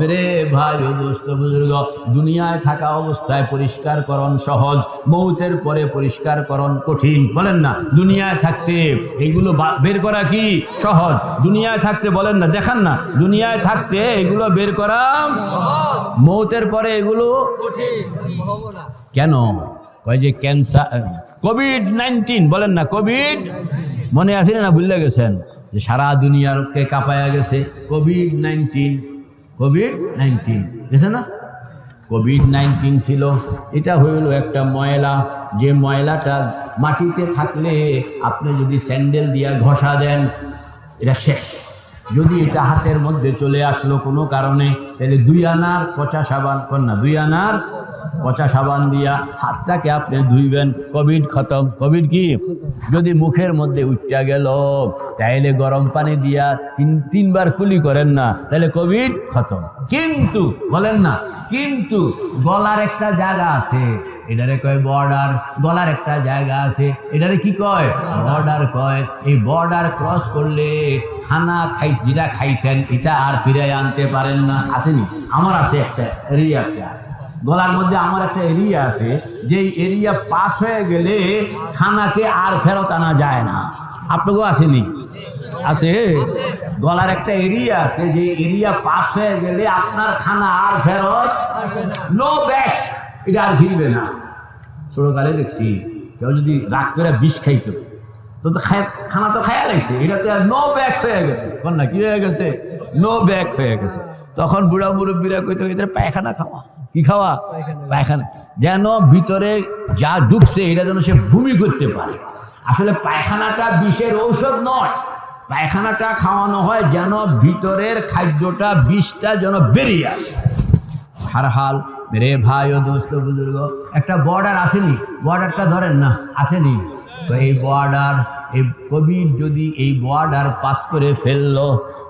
মেরে ভাই ও দোস্ত বুজুর্গ, দুনিয়ায় থাকা অবস্থায় পরিষ্কার করণ সহজ, মৌতের পরে পরিষ্কার করণ কঠিন। বলেন না, দুনিয়ায় থাকতে এইগুলো বের করা কি সহজ? দুনিয়ায় থাকতে বলেন না, দেখান না, দুনিয়ায় থাকতে এগুলো বের করা মৌতের পরে এগুলো কেন? কয় যে ক্যান্সার কোভিড নাইন্টিন বলেন না কোভিড মনে আছে না, ভুলে গেছেন? যে সারা দুনিয়ারকে কাঁপায়া গেছে? কোভিড নাইন্টিন কোভিড নাইন্টিন গেছে না? কোভিড নাইন্টিন ছিল। এটা হইল একটা ময়লা। যে ময়লাটা মাটিতে থাকলে আপনি যদি স্যান্ডেল দিয়া ঘষা দেন, এটা শেষ। যদি এটা হাতের মধ্যে চলে আসলো কোনো কারণে, তাহলে দুই আনার পচা সাবান না, দুই আনার পচা সাবান দিয়া হাতটাকে আপনি ধুইবেন, কোভিড খতম। কোভিড কি? যদি মুখের মধ্যে উঠটা গেল, তাইলে গরম পানি দিয়া তিন, তিনবার কুলি করেন না তাহলে কোভিড খতম। কিন্তু, বলেন না, কিন্তু গলার একটা জায়গা আছে এটারে কয় বর্ডার গলার একটা জায়গা আছে। এটারে কি কয়? বর্ডার কয়। এই বর্ডার ক্রস করলে খানা খাই, যেটা খাইছেন, এটা আর ফিরে আনতে পারেন না। আসেনি? আমার আছে একটা এরিয়াতে আছে। গলার মধ্যে আমার একটা এরিয়া আছে যে এরিয়া পাস হয়ে গেলে খানাকে আর ফেরত আনা যায় না। আপনাকেও আসেনি? আছে? গলার একটা এরিয়া আছে যে এরিয়া পাস হয়ে গেলে আপনার খানা আর ফেরত নো। ব্যাক এটা আর ফিরবে না। ছোটকালে দেখছি কেউ যদি রাগ করে বিষ খাইতো তো তো খায়- খানা তো খায়া লাগছে এটা তো নো ব্যাক হয়ে গেছে। কোন না কি হয়ে গেছে? নো ব্যাক হয়ে গেছে। তখন বুড়া মুরব্বীরা কইতো এদের পায়খানা খাওয়া কি খাওয়া? পায়খানা। যেন ভিতরে যা ঢুকছে এটা যেন সে ভূমি করতে পারে। আসলে পায়খানাটা বিষের ঔষধ নয়। পায়খানাটা খাওয়ানো হয় যেন ভিতরের খাদ্যটা বিষটা যেন বেরিয়ে আসে। হার হাল রে ভাই ও দোস্ত, বুজুর্গ, একটা বর্ডার আসেনি। বর্ডারটা ধরেন না, আসেনি। তো এই বর্ডার এই কোভিড যদি এই বর্ডার পাস করে ফেলল,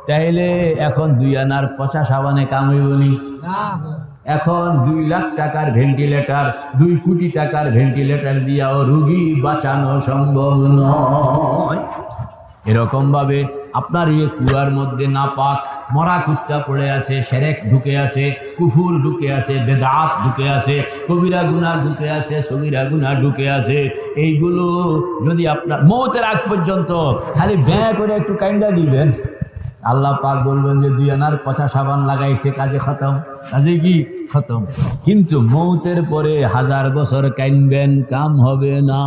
তাইলে এখন দুই আনার পচা সাবানে কামড়িবনি এখন দুই লাখ টাকার ভেন্টিলেটার দুই কোটি টাকার ভেন্টিলেটার দিয়াও রুগী বাঁচানো সম্ভব নয়। এরকমভাবে আপনার এই কুয়ার মধ্যে না পাক মরা কুত্তা পড়ে আছে, সেরেক ঢুকে আছে, কুফুর ঢুকে আছে, বেদাত ঢুকে আছে, কবিরা গুনা ঢুকে আছে, সগিরা গুনা ঢুকে আছে। এইগুলো যদি আপনার মৌতের আগ পর্যন্ত খালি ব্যয় করে একটু কাইন্দা দিবেন। আল্লাহ পাক বলবেন যে, দুই আনার পচা সাবান লাগাইছে কাজে খতম। কাজে কি? খতম। কিন্তু মৌতের পরে হাজার বছর কাইনবেন, কাম হবে না।